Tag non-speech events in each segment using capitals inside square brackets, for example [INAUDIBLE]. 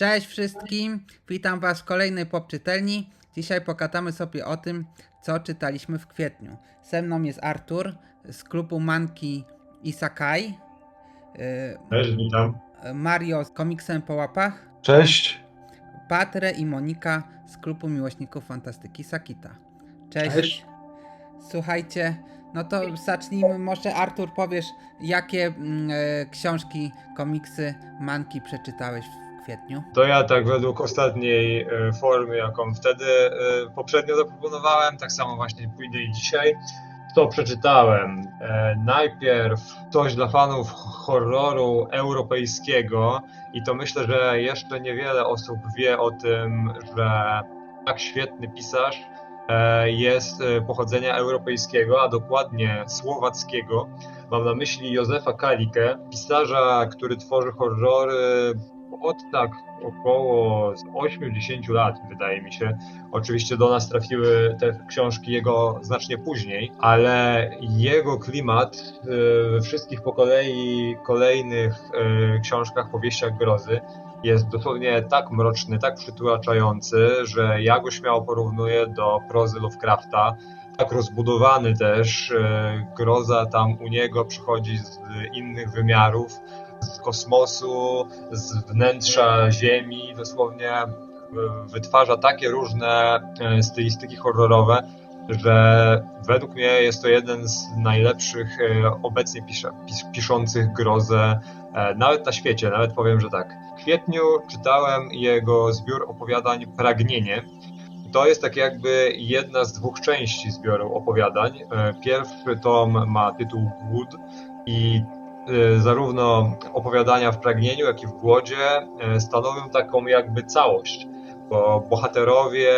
Cześć wszystkim, witam Was w kolejnej popczytelni. Dzisiaj pokatamy sobie o tym, co czytaliśmy w kwietniu. Ze mną jest Artur z klubu Manki i Sakai, yy, Cześć, witam. Mario z komiksem po łapach, Cześć. Patre i Monika z klubu miłośników fantastyki Sakita. Cześć. Cześć. Słuchajcie, no to zacznijmy. Może Artur powiesz, jakie e, książki, komiksy, manki przeczytałeś w kwietniu? To ja tak według ostatniej e, formy, jaką wtedy e, poprzednio zaproponowałem, tak samo właśnie pójdę i dzisiaj. To przeczytałem e, najpierw coś dla fanów horroru europejskiego i to myślę, że jeszcze niewiele osób wie o tym, że tak świetny pisarz jest pochodzenia europejskiego, a dokładnie słowackiego. Mam na myśli Józefa Kalikę, pisarza, który tworzy horrory od tak około 8-10 lat, wydaje mi się. Oczywiście do nas trafiły te książki jego znacznie później, ale jego klimat e, we wszystkich po kolei kolejnych e, książkach, powieściach grozy jest dosłownie tak mroczny, tak przytłaczający, że ja go śmiało porównuję do prozy Lovecrafta. Tak rozbudowany też, e, groza tam u niego przychodzi z innych wymiarów, z kosmosu, z wnętrza Ziemi, dosłownie e, wytwarza takie różne e, stylistyki horrorowe, że według mnie jest to jeden z najlepszych e, obecnie pisze, pis, piszących grozę nawet na świecie, nawet powiem, że tak. W kwietniu czytałem jego zbiór opowiadań Pragnienie. To jest tak jakby jedna z dwóch części zbioru opowiadań. Pierwszy tom ma tytuł Głód i zarówno opowiadania w pragnieniu, jak i w głodzie e, stanowią taką jakby całość bo bohaterowie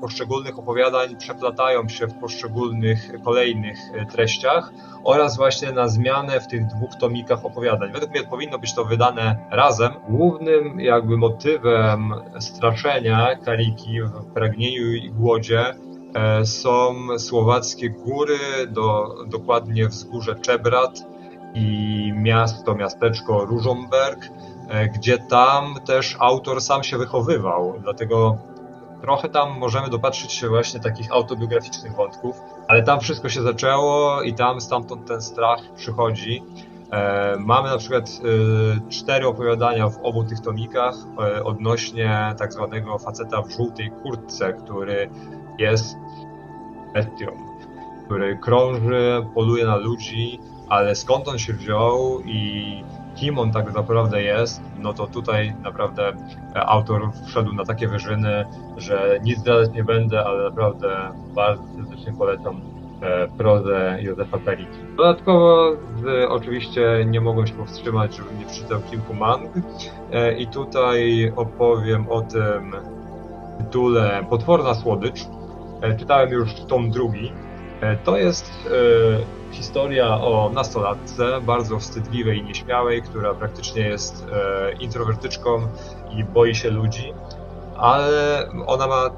poszczególnych opowiadań przeplatają się w poszczególnych kolejnych e, treściach oraz właśnie na zmianę w tych dwóch tomikach opowiadań. Według mnie powinno być to wydane razem. Głównym jakby motywem straszenia Kaliki w pragnieniu i głodzie e, są słowackie góry, do, dokładnie wzgórze Czebrat i miasto, miasteczko Różomberg, e, gdzie tam też autor sam się wychowywał, dlatego trochę tam możemy dopatrzyć się właśnie takich autobiograficznych wątków, ale tam wszystko się zaczęło i tam stamtąd ten strach przychodzi. E, Mamy na przykład e, cztery opowiadania w obu tych tomikach odnośnie tak zwanego faceta w żółtej kurtce, który jest bestią, który krąży, poluje na ludzi, ale skąd on się wziął i kim on tak naprawdę jest, no to tutaj naprawdę e, autor wszedł na takie wyżyny, że nic zdradzać nie będę, ale naprawdę bardzo serdecznie polecam e, prozę Józefa Kaliki. Dodatkowo oczywiście nie mogłem się powstrzymać, żebym nie przeczytał kilku mang e, i tutaj opowiem o tym tytule Potworna Słodycz. Czytałem już tom drugi. E, To jest e, historia o nastolatce, bardzo wstydliwej i nieśmiałej, która praktycznie jest e, introwertyczką i boi się ludzi, ale ona ma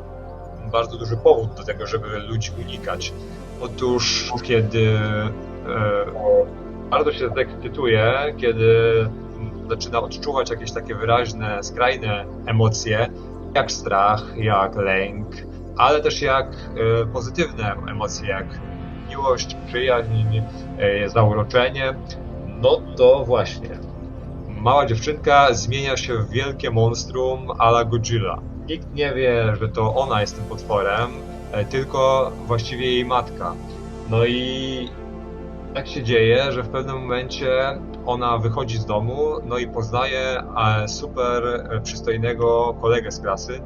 bardzo duży powód do tego, żeby ludzi unikać. Otóż, kiedy bardzo się zekscytuje, kiedy zaczyna odczuwać jakieś takie wyraźne, skrajne emocje, jak strach, jak lęk, ale też jak e, pozytywne emocje, jak miłość, przyjaźń, e, zauroczenie, no to właśnie mała dziewczynka zmienia się w wielkie monstrum a la Godzilla. Nikt nie wie, że to ona jest tym potworem, e, tylko właściwie jej matka. No i tak się dzieje, że w pewnym momencie ona wychodzi z domu, no i poznaje e, super e, przystojnego kolegę z klasy,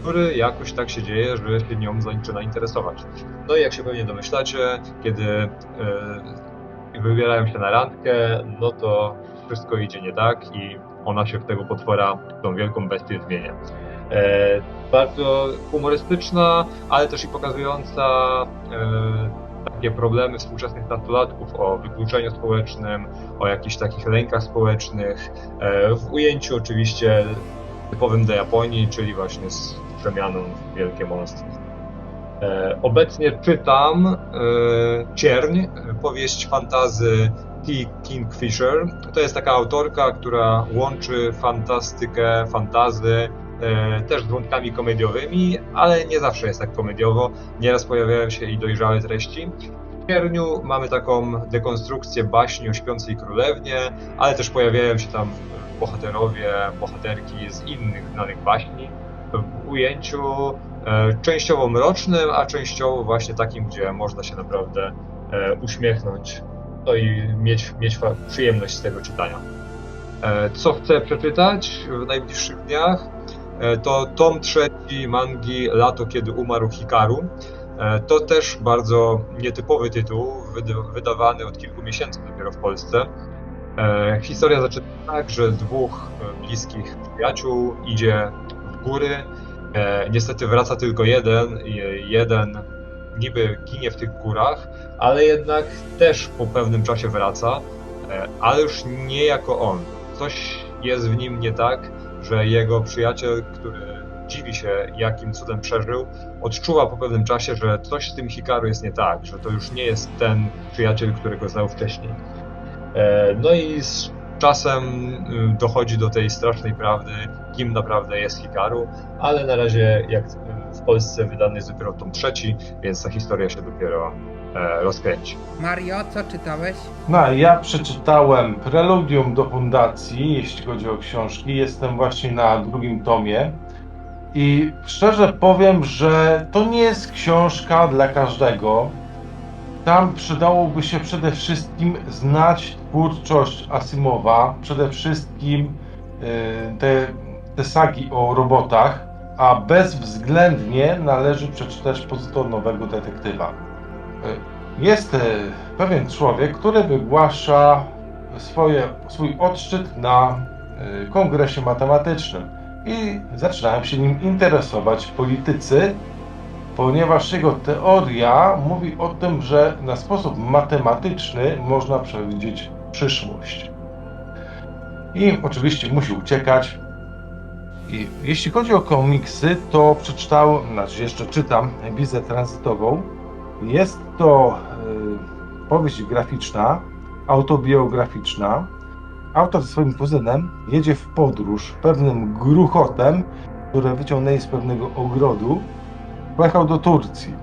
który jakoś tak się dzieje, że się nią zaczyna interesować. No i jak się pewnie domyślacie, kiedy e, wybierają się na randkę, no to wszystko idzie nie tak i ona się w tego potwora, tą wielką bestię zmienia. E, bardzo humorystyczna, ale też i pokazująca e, takie problemy współczesnych nastolatków o wykluczeniu społecznym, o jakichś takich lękach społecznych, e, w ujęciu oczywiście typowym dla Japonii, czyli właśnie z przemianą w wielkie monstro. E, Obecnie czytam e, Cierń, powieść fantazy T. Kingfisher to jest taka autorka, która łączy fantastykę, fantazy, też z wątkami komediowymi, ale nie zawsze jest tak komediowo. Nieraz pojawiają się i dojrzałe treści. W Pierniu mamy taką dekonstrukcję baśni o śpiącej królewnie, ale też pojawiają się tam bohaterowie, bohaterki z innych znanych baśni w ujęciu e, częściowo mrocznym, a częściowo właśnie takim, gdzie można się naprawdę e, uśmiechnąć no i mieć, mieć przyjemność z tego czytania. E, Co chcę przeczytać w najbliższych dniach? E, To tom trzeci mangi Lato, kiedy umarł Hikaru. E, To też bardzo nietypowy tytuł, wyda- wydawany od kilku miesięcy dopiero w Polsce. E, Historia zaczyna tak, że dwóch bliskich przyjaciół idzie w góry. Niestety wraca tylko jeden. Jeden niby ginie w tych górach, ale jednak też po pewnym czasie wraca, ale już nie jako on. Coś jest w nim nie tak, że jego przyjaciel, który dziwi się, jakim cudem przeżył, odczuwa po pewnym czasie, że coś z tym Hikaru jest nie tak, że to już nie jest ten przyjaciel, którego znał wcześniej. E, No i z czasem y, dochodzi do tej strasznej prawdy, kim naprawdę jest Hikaru, ale na razie jak w Polsce wydany jest dopiero tom trzeci, więc ta historia się dopiero e, rozkręci. Mario, co czytałeś? No, ja przeczytałem Preludium do Fundacji, jeśli chodzi o książki. Jestem właśnie na drugim tomie. I szczerze powiem, że to nie jest książka dla każdego. Tam przydałoby się przede wszystkim znać twórczość Asimowa, przede wszystkim y, te, te sagi o robotach, a bezwzględnie należy przeczytać Pozytor Nowego Detektywa. Jest y, pewien człowiek, który wygłasza swoje, swój odszczyt na y, kongresie matematycznym i zaczynają się nim interesować politycy, ponieważ jego teoria mówi o tym, że na sposób matematyczny można przewidzieć przyszłość. I oczywiście musi uciekać. I jeśli chodzi o komiksy, to przeczytałem, znaczy jeszcze czytam Wizę Tranzytową. Jest to y, powieść graficzna, autobiograficzna. Autor ze swoim kuzynem jedzie w podróż pewnym gruchotem, które wyciągnęli z pewnego ogrodu. Pojechał do Turcji,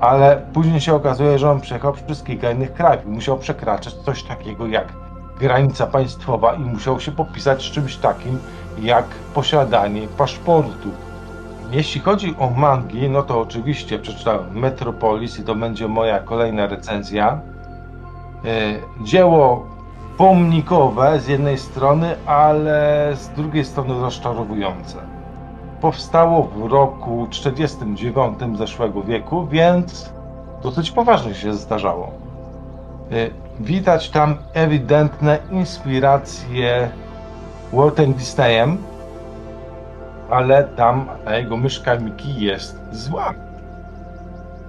ale później się okazuje, że on przejechał przez kilka innych krajów. Musiał przekraczać coś takiego jak granica państwowa i musiał się popisać z czymś takim jak posiadanie paszportu. Jeśli chodzi o mangi, no to oczywiście przeczytałem Metropolis i to będzie moja kolejna recenzja. E, Dzieło pomnikowe z jednej strony, ale z drugiej strony rozczarowujące. Powstało w roku 49 zeszłego wieku, więc dosyć poważnie się zdarzało. E, Widać tam ewidentne inspiracje Waltem Disneyem, ale tam ta jego myszka Miki jest zła.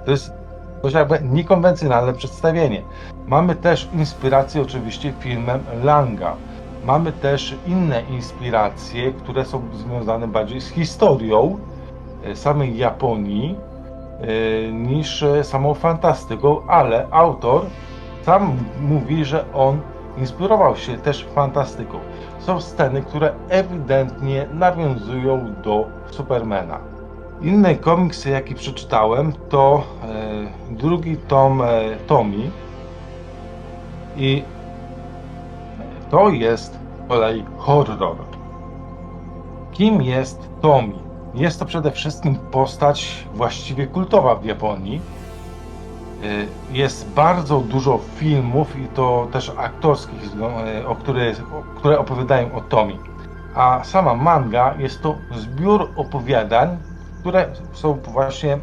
To jest coś jakby niekonwencjonalne przedstawienie. Mamy też inspirację oczywiście filmem Langa. Mamy też inne inspiracje, które są związane bardziej z historią e, samej Japonii e, niż samą fantastyką, ale autor sam mówi, że on inspirował się też fantastyką. Są sceny, które ewidentnie nawiązują do Supermana. Inny komiks, jaki przeczytałem, to e, drugi tom e, Tomi. I to jest z kolei horror. Kim jest Tomi? Jest to przede wszystkim postać właściwie kultowa w Japonii. Y, Jest bardzo dużo filmów i to też aktorskich, zgo- o które, które opowiadają o Tomi. A sama manga jest to zbiór opowiadań, które są właśnie y,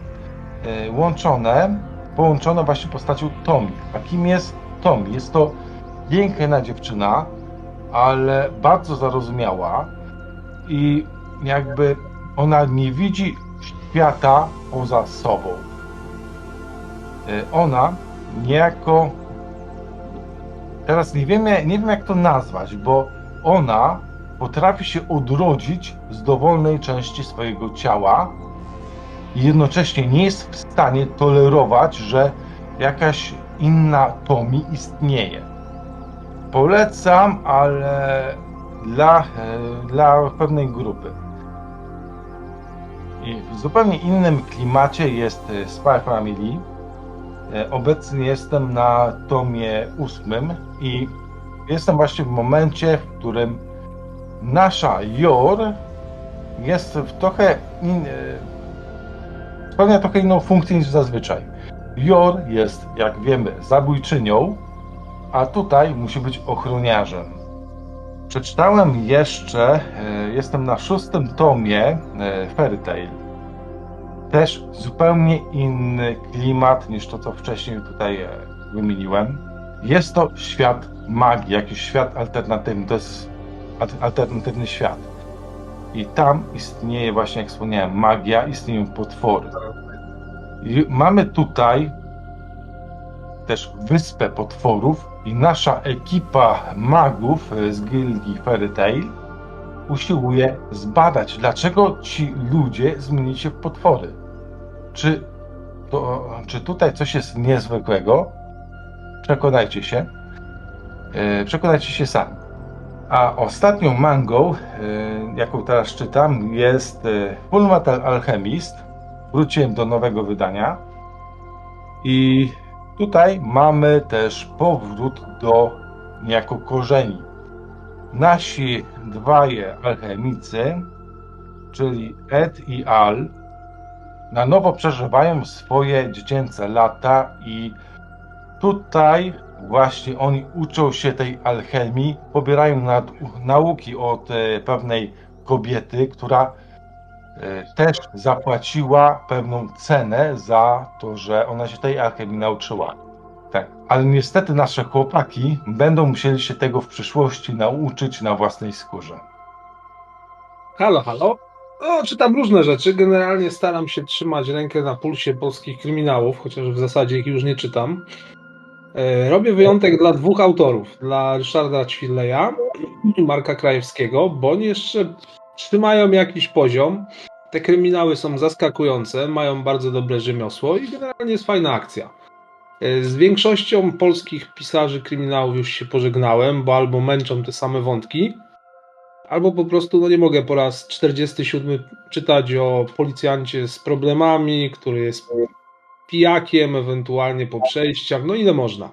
łączone, połączone właśnie postacią Tomi. A kim jest Tomi? Jest to piękna dziewczyna, ale bardzo zarozumiała i jakby ona nie widzi świata poza sobą. Y, ona niejako teraz nie wiem, nie wiem jak to nazwać, bo ona potrafi się odrodzić z dowolnej części swojego ciała i jednocześnie nie jest w stanie tolerować, że jakaś inna Tomi istnieje. polecam, ale dla, dla pewnej grupy. I w zupełnie innym klimacie jest e, Spy Family. E, Obecnie jestem na tomie ósmym i jestem właśnie w momencie, w którym nasza Jor jest w trochę in, e, spełnia trochę inną funkcję niż zazwyczaj. Jor jest, jak wiemy, zabójczynią, a tutaj musi być ochroniarzem. Przeczytałem jeszcze, e, jestem na szóstym tomie e, Fairy Tail. Też zupełnie inny klimat niż to, co wcześniej tutaj e, wymieniłem. Jest to świat magii, jakiś świat alternatywny. To jest al- alternatywny świat. I tam istnieje właśnie, jak wspomniałem, magia, istnieją potwory. I mamy tutaj też wyspę potworów i nasza ekipa magów e, z gildii Fairy Tail usiłuje zbadać, dlaczego ci ludzie zmienili się w potwory. Czy, to, czy tutaj coś jest niezwykłego? Przekonajcie się. E, Przekonajcie się sami. A ostatnią mangą, e, jaką teraz czytam, jest e, Full Metal Alchemist. Wróciłem do nowego wydania. I tutaj mamy też powrót do niejako korzeni. Nasi dwaj alchemicy, czyli Ed i Al, na nowo przeżywają swoje dziecięce lata i tutaj właśnie oni uczą się tej alchemii, pobierają nad, nauki od e, pewnej kobiety, która e, też zapłaciła pewną cenę za to, że ona się tej alchemii nauczyła. Tak, ale niestety nasze chłopaki będą musieli się tego w przyszłości nauczyć na własnej skórze. Halo, halo. No, czytam różne rzeczy. Generalnie staram się trzymać rękę na pulsie polskich kryminałów, chociaż w zasadzie ich już nie czytam. E, Robię wyjątek dla dwóch autorów, dla Ryszarda Ćwilleja i Marka Krajewskiego, bo oni jeszcze trzymają jakiś poziom. Te kryminały są zaskakujące, mają bardzo dobre rzemiosło i generalnie jest fajna akcja. E, Z większością polskich pisarzy kryminałów już się pożegnałem, bo albo męczą te same wątki, albo po prostu no nie mogę po raz 47 czytać o policjancie z problemami, który jest pijakiem, ewentualnie po przejściach, no ile można.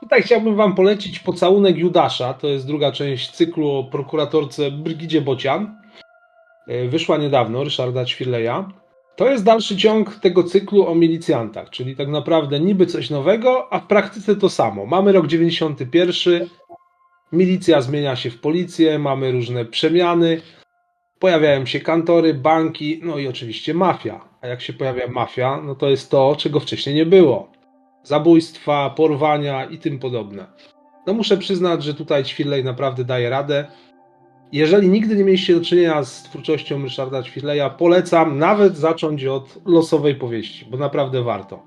Tutaj chciałbym wam polecić Pocałunek Judasza, to jest druga część cyklu o prokuratorce Brygidzie Bocian. E, Wyszła niedawno, Ryszarda Ćwirleja. To jest dalszy ciąg tego cyklu o milicjantach, czyli tak naprawdę niby coś nowego, a w praktyce to samo. Mamy rok 91, Milicja zmienia się w policję, mamy różne przemiany, pojawiają się kantory, banki, no i oczywiście mafia. A jak się pojawia mafia, no to jest to, czego wcześniej nie było. Zabójstwa, porwania i tym podobne. No muszę przyznać, że tutaj Ćwirlej naprawdę daje radę. Jeżeli nigdy nie mieliście do czynienia z twórczością Ryszarda Ćwirleja, polecam nawet zacząć od losowej powieści, bo naprawdę warto.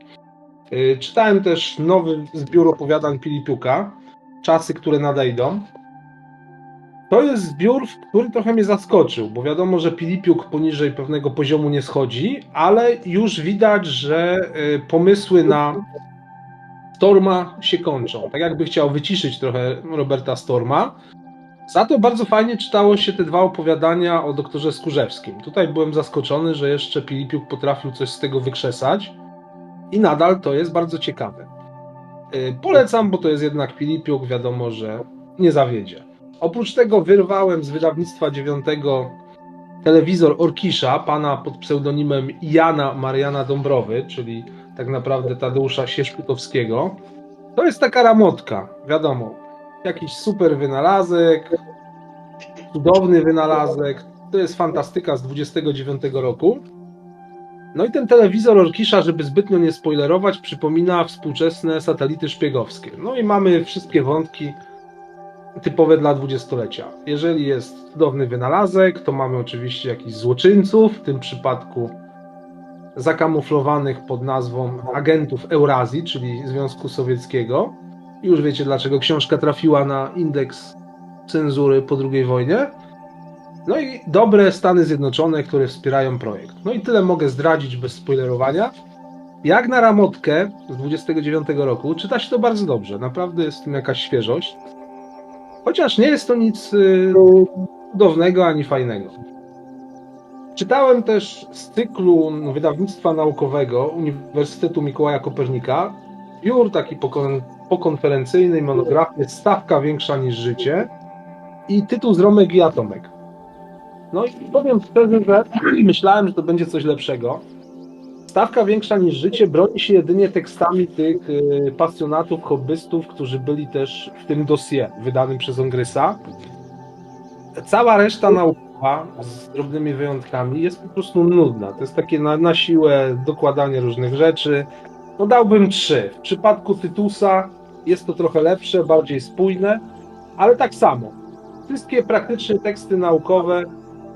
Yy, Czytałem też nowy zbiór opowiadań Filipiuka, Czasy, które nadejdą. To jest zbiór, który trochę mnie zaskoczył, bo wiadomo, że Pilipiuk poniżej pewnego poziomu nie schodzi, ale już widać, że y, pomysły na Storma się kończą. Tak jakby chciał wyciszyć trochę Roberta Storma. Za to bardzo fajnie czytało się te dwa opowiadania o doktorze Skórzewskim. Tutaj byłem zaskoczony, że jeszcze Pilipiuk potrafił coś z tego wykrzesać i nadal to jest bardzo ciekawe. Y, Polecam, bo to jest jednak Filipiuk, wiadomo, że nie zawiedzie. Oprócz tego wyrwałem z wydawnictwa dziewiątego telewizor Orkisza, pana pod pseudonimem Jana Mariana Dąbrowy, czyli tak naprawdę Tadeusza Sieszkutowskiego. To jest taka ramotka, wiadomo. Jakiś super wynalazek, cudowny wynalazek. To jest fantastyka z 29 roku. No i ten telewizor Orkisza, żeby zbytnio nie spoilerować, przypomina współczesne satelity szpiegowskie. No i mamy wszystkie wątki typowe dla dwudziestolecia. Jeżeli jest cudowny wynalazek, to mamy oczywiście jakichś złoczyńców, w tym przypadku zakamuflowanych pod nazwą agentów Eurazji, czyli Związku Sowieckiego. Już wiecie, dlaczego książka trafiła na indeks cenzury po II wojnie. No i dobre Stany Zjednoczone, które wspierają projekt. No i tyle mogę zdradzić bez spoilerowania. Jak na ramotkę z 29 roku czyta się to bardzo dobrze. Naprawdę jest w tym jakaś świeżość. Chociaż nie jest to nic y, cudownego ani fajnego. Czytałem też z cyklu wydawnictwa naukowego Uniwersytetu Mikołaja Kopernika biur taki pokon- pokonferencyjny, monografię Stawka większa niż życie i tytuł z Romek i Atomek. No i powiem szczerze, że [CLEARS THROAT] myślałem, że to będzie coś lepszego. Stawka większa niż życie broni się jedynie tekstami tych y, pasjonatów, hobbystów, którzy byli też w tym dosie wydanym przez Ongrysa. Cała reszta naukowa, z drobnymi wyjątkami, jest po prostu nudna. To jest takie na, na siłę dokładanie różnych rzeczy. No dałbym trzy. W przypadku Tytusa jest to trochę lepsze, bardziej spójne, ale tak samo. Wszystkie praktyczne teksty naukowe,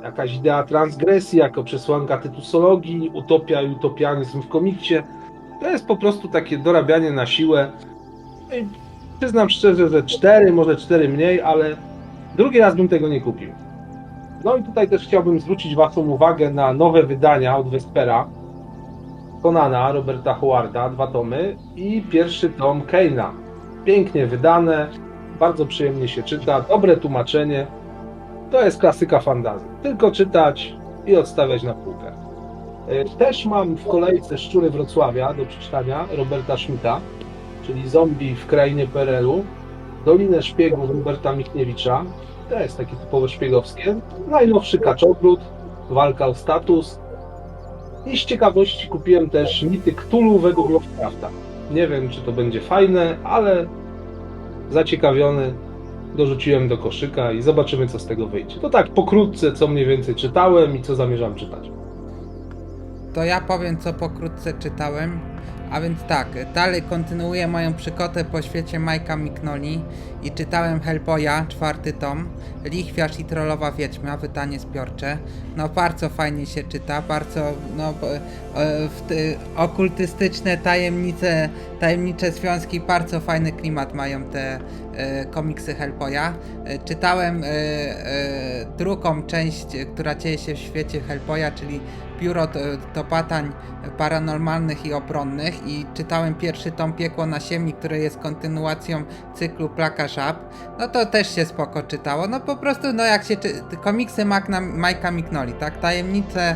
jakaś idea transgresji jako przesłanka tytusologii, utopia i utopianizm w komiksie, to jest po prostu takie dorabianie na siłę. No i Przyznam szczerze, że cztery, może cztery mniej, ale drugi raz bym tego nie kupił. No i tutaj też chciałbym zwrócić Waszą uwagę na nowe wydania od Vespera. Conana, Roberta Howarda, dwa tomy i pierwszy tom Keina. Pięknie wydane, bardzo przyjemnie się czyta, dobre tłumaczenie. To jest klasyka fantazji. Tylko czytać i odstawiać na półkę. E, Też mam w kolejce Szczury Wrocławia do przeczytania Roberta Schmidta, czyli Zombie w krainie PRL-u, Dolinę Szpiegów Roberta Michniewicza, to jest takie typowo szpiegowskie, najnowszy Kaczogród, Walka o status i z ciekawości kupiłem też Mity Cthulhu według Lovecrafta. Nie wiem, czy to będzie fajne, ale zaciekawiony dorzuciłem do koszyka i zobaczymy, co z tego wyjdzie. To tak pokrótce, co mniej więcej czytałem i co zamierzam czytać. To ja powiem, co pokrótce czytałem. A więc tak, dalej kontynuuję moją przykotę po świecie Majka Mignoli i czytałem Hellboya, czwarty tom, Lichwiarz i Trollowa Wiedźma, wydanie zbiorcze. No bardzo fajnie się czyta, bardzo no, e, okultystyczne tajemnice, tajemnicze związki, bardzo fajny klimat mają te e, komiksy Hellboya. E, czytałem e, e, drugą część, która dzieje się w świecie Hellboya, czyli Biuro badań paranormalnych i obronnych i czytałem pierwszy tom Piekło na Ziemi, które jest kontynuacją cyklu Plaka Żab. No to też się spoko czytało. No po prostu, no jak się czy, komiksy Majka Mignoli, tak? Tajemnice,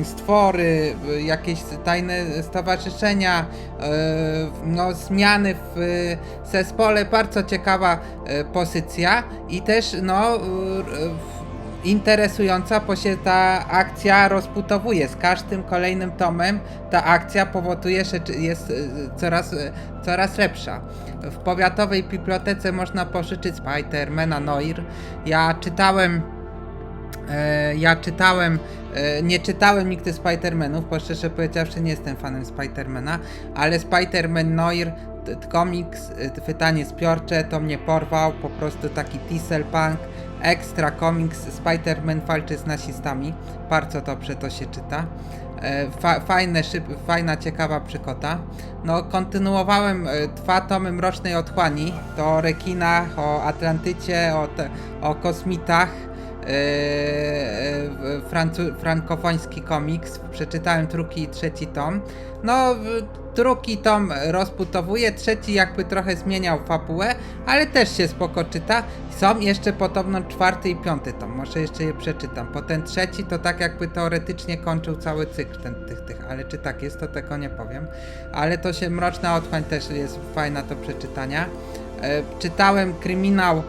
y, stwory, y, jakieś tajne stowarzyszenia, y, no zmiany w zespole, bardzo ciekawa pozycja i też no interesująca, bo się ta akcja rozbudowuje. Z każdym kolejnym tomem ta akcja powoduje, że jest y, coraz, y, coraz lepsza. W powiatowej bibliotece można pożyczyć Spidermana Noir. Ja czytałem E, ja czytałem, e, nie czytałem nigdy Spidermanów, bo szczerze powiedziawszy nie jestem fanem Spidermana, ale Spiderman Noir, komiks, e, wydanie zbiorcze, to mnie porwał, po prostu taki dieselpunk, ekstra komiks, Spiderman walczy z nazistami, bardzo dobrze to się czyta. E, Fa fajne, szyb, fajna, ciekawa przykota. No, kontynuowałem e, dwa tomy Mrocznej Otchłani, to o rekinach, o Atlantycie, o, o kosmitach, Yy, frankofoński komiks. Przeczytałem drugi i trzeci tom. No, drugi tom rozbudowuje, trzeci jakby trochę zmieniał fabułę, ale też się spoko czyta. Są jeszcze podobno czwarty i piąty tom, może jeszcze je przeczytam. Po ten trzeci to tak jakby teoretycznie kończył cały cykl ten, tych, tych, ale czy tak jest, to tego nie powiem. Ale to się Mroczna Otchłań też jest fajna do przeczytania. E, Czytałem kryminał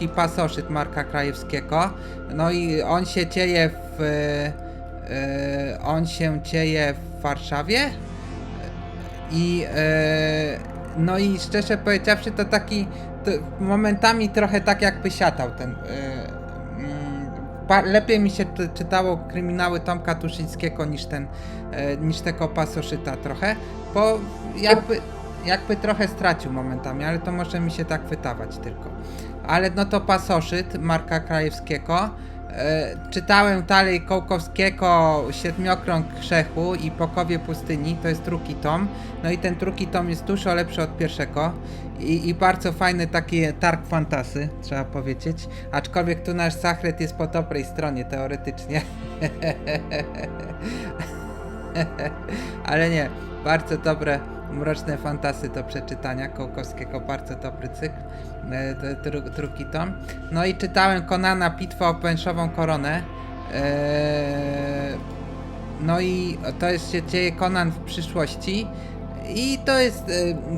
e, Pasoszyt Marka Krajewskiego. No i on się dzieje w. e, On się dzieje w Warszawie. I. e, No i szczerze powiedziawszy, to taki. To momentami trochę tak jakby siatał ten. e, mm, Lepiej mi się czy- czytało kryminały Tomka Tuszyńskiego niż ten, e, niż tego Pasoszyta trochę, bo jakby, jakby trochę stracił momentami, ale to może mi się tak wydawać tylko. Ale no to Pasoszyt Marka Krajewskiego. E, czytałem dalej Kołkowskiego Siedmiokrąg Grzechu i Pokowie Pustyni, to jest drugi tom. No i ten drugi tom jest dużo lepszy od pierwszego i, i bardzo fajny taki targ fantasy, trzeba powiedzieć. Aczkolwiek tu nasz Zachret jest po dobrej stronie teoretycznie. [LAUGHS] Ale nie, bardzo dobre, Mroczne Fantasy do przeczytania Kołkowskiego, bardzo dobry cykl, e, drugi tom. No i czytałem Konana Bitwa o Pęczową Koronę. E, no i to jest się dzieje Conan w przyszłości. I to jest,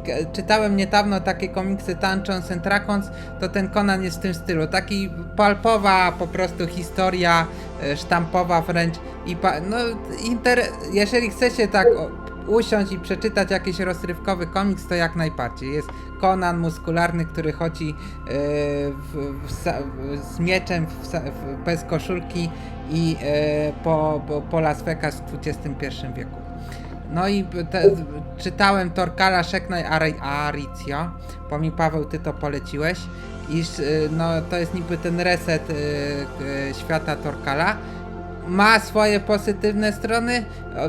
g- czytałem niedawno takie komiksy Tanchons and Dragons, to ten Conan jest w tym stylu, taki palpowa po prostu historia, sztampowa wręcz i no inter, jeżeli chcecie tak o, usiąść i przeczytać jakiś rozrywkowy komiks, to jak najbardziej. Jest Conan muskularny, który chodzi y, w, w, z mieczem w, bez koszulki i y, po, po, po Las Vegas w XXI wieku. No i te, czytałem Torkala Szeknaj Ari- Aricio, bo mi Paweł ty to poleciłeś, iż y, no to jest niby ten reset świata Torkala. Ma swoje pozytywne strony,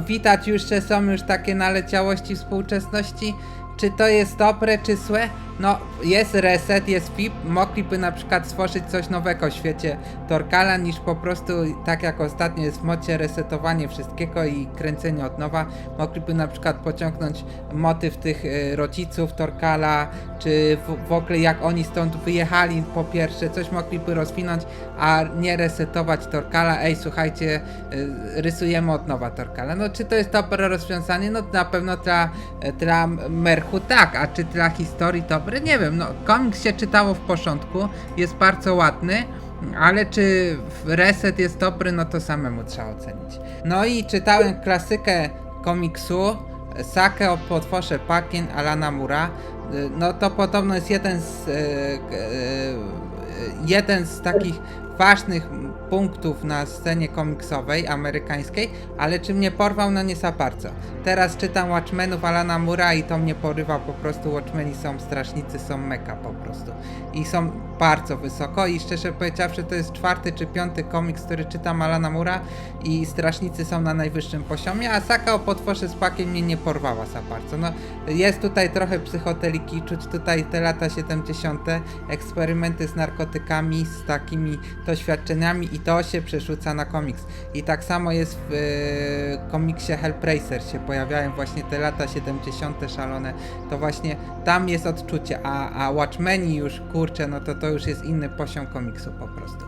widać już, że są już takie naleciałości współczesności. Czy to jest dobre, czy złe? No, jest reset, jest FIP, mogliby na przykład stworzyć coś nowego w świecie Torkala, niż po prostu, tak jak ostatnio jest w mocie resetowanie wszystkiego i kręcenie od nowa, mogliby na przykład pociągnąć motyw tych y, rodziców Torkala, czy w, w ogóle jak oni stąd wyjechali po pierwsze, coś mogliby rozwinąć, a nie resetować Torkala, ej słuchajcie, y, rysujemy od nowa Torkala. No czy to jest dobre rozwiązanie? No na pewno dla, dla Tak, a czy dla historii dobre? Nie wiem, no komiks się czytało w porządku, jest bardzo ładny, ale czy reset jest dobry, no to samemu trzeba ocenić. No i czytałem klasykę komiksu Sake o potworze Pakien Alana Mura. Y, No to podobno jest jeden z, g- e, jeden z takich ważnych punktów na scenie komiksowej amerykańskiej, ale czy mnie porwał, no nie za bardzo. Teraz czytam Watchmenów Alana Mura i to mnie porywa po prostu. Watchmeni są strażnicy, są meka po prostu. I są bardzo wysoko i szczerze powiedziawszy to jest czwarty czy piąty komiks, który czytam Alana Mura i strażnicy są na najwyższym poziomie, a Saka o potworze z pakiem mnie nie porwała za bardzo. No, jest tutaj trochę psychoteliki, czuć tutaj te lata 70., eksperymenty z narkotykami, z takimi doświadczeniami i to się przerzuca na komiks. I tak samo jest w e, komiksie Hellraiser się pojawiają właśnie te lata 70. szalone, to właśnie tam jest odczucie, a, a Watchmeni już, kurczę, no to to już jest inny poziom komiksu po prostu.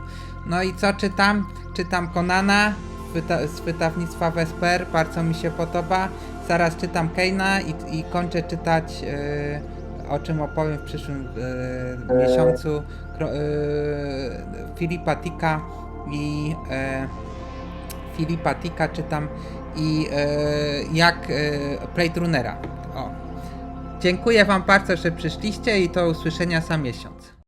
No i co czytam? Czytam Konana wyta- z wydawnictwa Vesper, bardzo mi się podoba. Zaraz czytam Keina i, i kończę czytać, e, o czym opowiem w przyszłym e, miesiącu, e, Filipa Tika i e, Filipa Tika czytam i e, jak Blade Runnera. O. Dziękuję wam bardzo, że przyszliście i do usłyszenia za miesiąc.